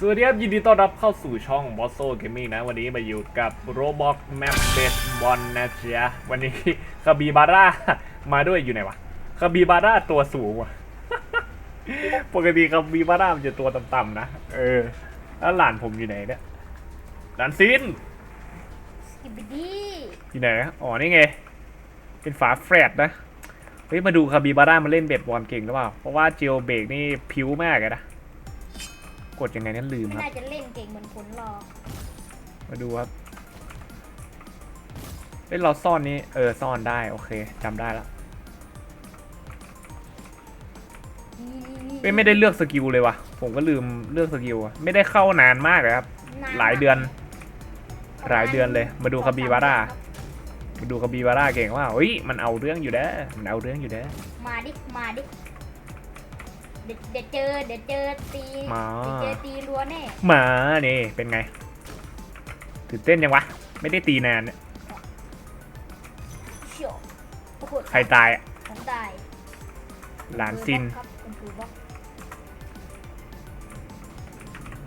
สวัสดีครับยินดีต้อนรับเข้าสู่ช่อง b o s s o Gaming นะ วันนี้มาอยู่กับ Roblox Map Base b o l นะจ๊ะวันนี้คาบีบาร่ามาด้วยอยู่ไหนวะคาบีบาร่าตัวสูงว่ะปกติคาบีบาร่ามันจะตัวต่ำๆนะ เออ แล้วหลานผมอยู่ไหนเนี่ยหลานซินสกิบดีอยู่ไหนนะอ๋อนี่ไง เป็นฝาแฝดนะ เฮ้ย มาดูคาบิบาร่ามันเล่นเบสบอลเก่งหรือเปล่า เพราะว่าเจลเบรกนี่พิ้วมากเลยนะ กดยังไงนั่นลืมไม่ครับ น่าจะเล่นเก่งเหมือนผลหรอกมาดูครับเล่นเราซ่อนนี้เออซ่อนได้โอเคจำได้แล้วเอ้ยไม่ได้เลือกสกิลเลยวะผมก็ลืมเลือกสกิลอะไม่ได้เข้านานมากเลยครับหลายเดือน หลายเดือนเลยมาดูคาบิบาร่า มาดูคาบิบาร่าเก่งว่าเฮ้ยมันเอาเรื่องอยู่เด้อมันเอาเรื่องอยู่เด้อมาดิ มาดิ เดี๋ยวเดี๋ยวเจอเดี๋ยวเจอตีมา เดี๋ยวเจอตีรัวแน่มานี่เป็นไงตื่นเต้นยังวะ ไม่ได้ตีนานเนี่ยเชี่ยวโอ้โหใครตายอะผมตายหลานซิน ครับเป็นฟูบล็อก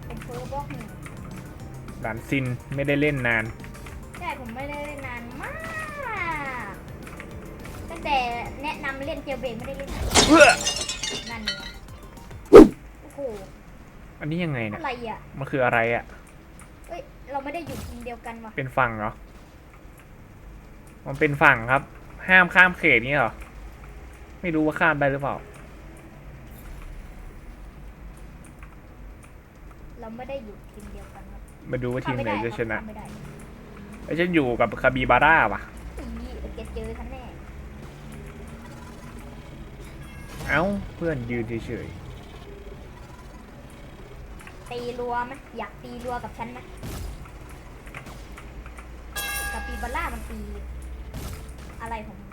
เป็นฟูบล็อกหนึ่งหลานซินไม่ได้เล่นนาน ใช่ผมไม่ได้เล่นนานมากตั้งแต่แนะนำเล่นเจลเบรกไม่ได้เล่นนานเพื่อนั่นไง โอ้โหอันนี้ยังไงเนี่ย อะไรอะมันคืออะไรอะเอ้ย เราไม่ได้อยู่ทีมเดียวกันว่ะ เป็นฝั่งเหรอ มันเป็นฝั่งครับ ห้ามข้ามเขตนี้เหรอ ไม่รู้ว่าข้ามได้หรือเปล่า เราไม่ได้อยู่ทีมเดียวกันครับมาดูว่าทีมไหนจะชนะข้ามไม่ได้ไอ้ฉันอยู่กับคาบิบาร่าว่ะ อีเดี๋ยวแกเจอฉันแน่ เอ้า เพื่อนยืนเฉย ตีรัวไหมอยากตีรัวกับฉันไหมกาปีบาร่ามันตี อะไรของมัน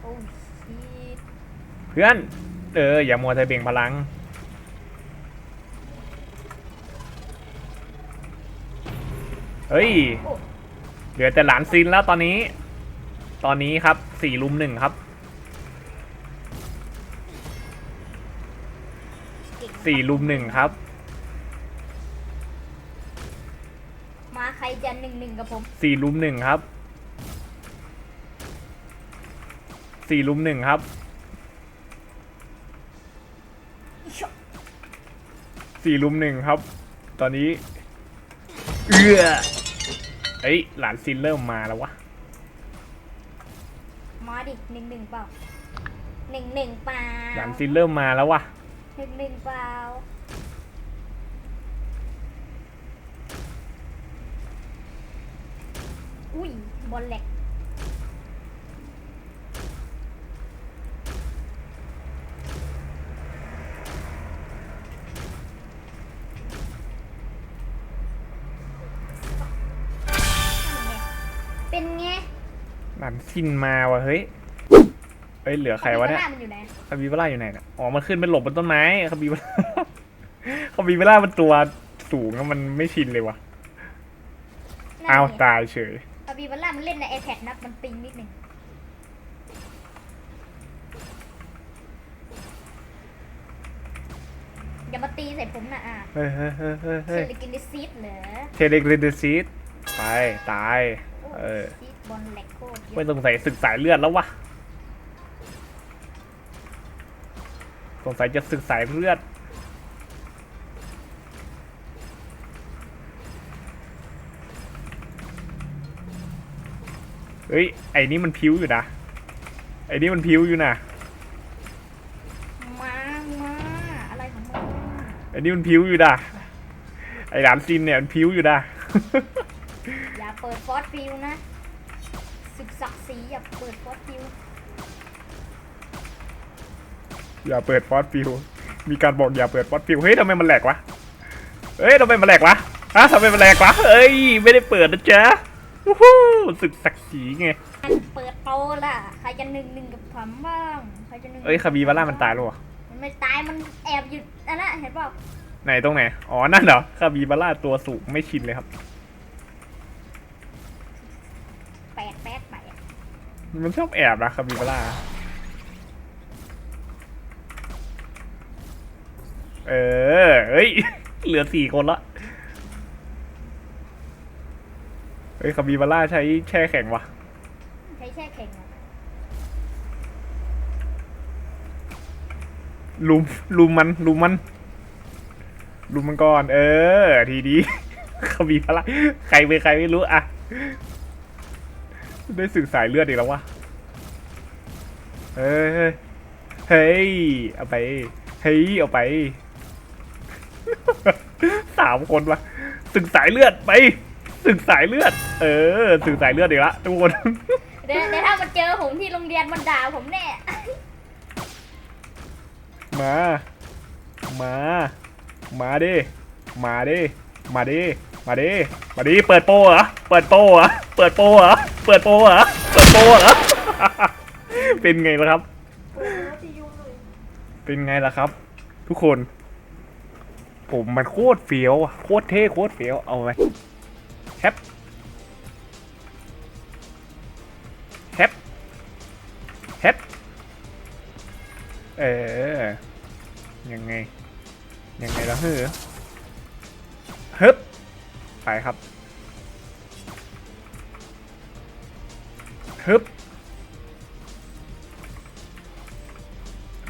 โอ้ชีตๆเพื่อน เออ อย่ามัวแต่เบ่งพลัง เฮ้ยโอ้เหลือแต่หลานซินแล้วตอนนี้ ตอนนี้ครับสี่ลุมหนึ่งครับ สี่ลุมหนึ่งครับ มาใครจะหนึ่งหนึ่งกับผมสี่ลุมหนึ่งครับสี่ลุมหนึ่งครับอิชะสี่ลุมหนึ่งครับ ตอนนี้เอื้อเอ้ยหลานซินเริ่มมาแล้ววะมาดิหนึ่งหนึ่งเปล่าหนึ่งหนึ่งเปล่าหลานซินเริ่มมาแล้ววะ หนึ่งหนึ่งเปล่าอุ้ยบอลแหลกเป็นไงหลานซินมาว่ะเฮ้ย ฮ้ยเหลือใครวะเนี่ยคาปิบาร่ามันอยู่ไหนคาบิบาร่าอยู่ไหนเนี่ยอ๋อมันขึ้นเป็นหลบบนต้นไม้คาบิบาร่าคาบิบาร่ามันตัวสูงอะมันไม่ชินเลยวะนั่นอ้าวไงตายเฉยคาปิบาร่ามันเล่นใน iPad นะมันปิงนิดหนึ่งอย่ามาตีใส่ผมนะอะเฮ้ยเฮ้ยเฮ้ยเฮ้ยเชเฮ้ยลิกินดิซีดเหรอเทเล็กเรนเดซีดไปตายโอ้เออ ซีดบอลแหลกโคตรเยไม่อะสงสัยศึกสายเลือดแล้ววะ งสัยจะศึกสายเลือดเฮ้ย ไอ้นี่มันพิ้วอยู่นะ ไอ้นี่มันพิ้วอยู่นะ มามาอะไรของมึงไอ้นี่มันพิ้วอยู่นะ ไอ้หลานซินเนี่ยมันพิ้วอยู่นะ อย่าเปิดฟอสฟิลนะศึกศักดิ์ศรีอย่าเปิดฟอสฟิล อย่าเปิดฟอสฟิว มีการบอกอย่าเปิดฟอสฟิว เฮ้ยทำไมมันแหลกวะ เฮ้ยทำไมมันแหลกวะฮะทำไมมันแหลกวะเอ้ย ไม่ได้เปิดนะจ๊ะวู้ฮู้ศึกศักดิ์ศรีไงอันเปิดโตล่ะ ใครจะหนึ่งหนึ่งกับผมบ้าง ใครจะหนึ่งเอ้ยคาบีบาร่ามันตายแล้วเหรอมันไม่ตาย มันแอบอยู่อันนั้นเห็นเปล่าไหนตรงไหน อ๋อ นั่นเหรอ คาบีบาร่าตัวสูงไม่ชินเลยครับ แปดแปดแปดมันชอบแอบนะคาบีบาร่า เออฮ้ย เหลือสี่คนละ เฮ้ยคาบิบาร่าใช้แช่แข็งวะใช้แช่แข็งอะลุมลุมมันลุมมันลุมมันก่อน เออ ทีดีคาบิบาร่าใครเป็นใครไม่รู้อะได้สื่อสายเลือดอีกแล้ววะเฮ้ย เฮ้ย เอาไป เฮ้ย เอาไป สามคนวะสึกสายเลือดไปสึกสายเลือด เออสึกสายเลือดอีกละทุกคนเดี๋ยวเดี๋ยวถ้ามันเจอผมที่โรงเรียนมันด่าผมแน่ มา มา มาดิ มาดิ มาดิ มาดิ มาดิ เปิดโปรเหรอ เปิดโปรเหรอ เปิดโปรเหรอ เปิดโปรเหรอ เปิดโปรเหรอ เป็นไงล่ะครับ เป็นไงล่ะครับ ทุกคน ผมมันโคตรเฟี้ยวอะโคตรเท่โคตรเฟี้ยวเอาไหมแฮปแฮปแฮปเออ ยังไง ยังไงล่ะเฮ้อฮึบไปครับฮึบ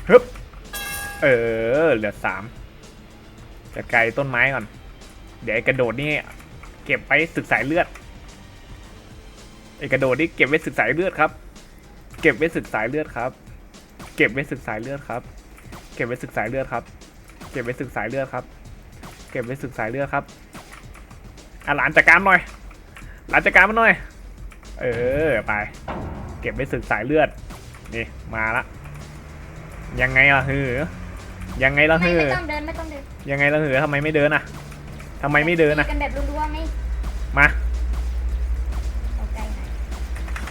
ฮึบเออ เหลือสาม จัดไกลต้นไม้ก่อน เดี๋ยวไอ้กระโดดนี่เก็บไว้ศึกสายเลือดไอ้กระโดดนี่เก็บไว้ศึกสายเลือดครับ เก็บไว้ศึกสายเลือดครับ เก็บไว้ศึกสายเลือดครับ เก็บไว้ศึกสายเลือดครับ เก็บไว้ศึกสายเลือดครับ เก็บไว้ศึกสายเลือดครับอะหลานจัดการหน่อย หลานจัดการมันหน่อย เออไป เก็บไว้ศึกสายเลือด นี่มาละ ยังไงล่ะฮือ ยังไงล่ะไม่ฮือไม่ต้องเดินไม่ต้องเดินยังไงล่ะฮือทำไมไม่เดินอะทำไมไม่เดินอะตีกันแบบรัวๆไหมมาเอาใจหน่อย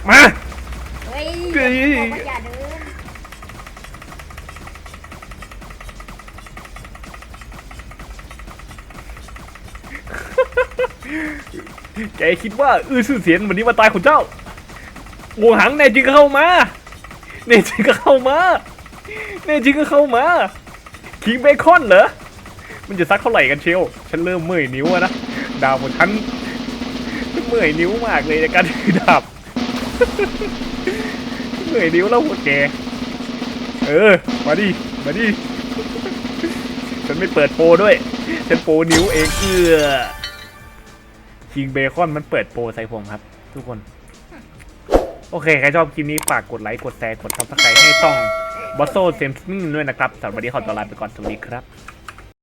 มาเฮ้ยเฮ้ยบอกว่าอย่าเดินแกคิดว่าอื้อชื่อเสียงวันนี้มาตายของเจ้าโงหังแน่จริงก็เข้ามาแน่จริงก็เข้ามาแน่จริงก็เข้ามา คิงเบคอนเหรอ มันจะซักเท่าไหร่กันเชียว ฉันเริ่มเมื่อยนิ้วนะ ดาวของฉันเมื่อยนิ้วมากเลยในการถือดาบ เมื่อยนิ้วแล้วพวกแก เออ มาดิ มาดิ ฉันไม่เปิดโปรด้วย ฉันโปรนิ้วเองเอือคิงเบคอนมันเปิดโปรใส่ผมครับ ทุกคน โอเค ใครชอบคลิปนี้ฝากกดไลค์ กดแชร์ กดซับสไครต์ให้ช่อง บอสโซเซมส์ด้วยนะครับสำหรับวันนี้ขอตัวลาไปก่อนสวัสดีครับ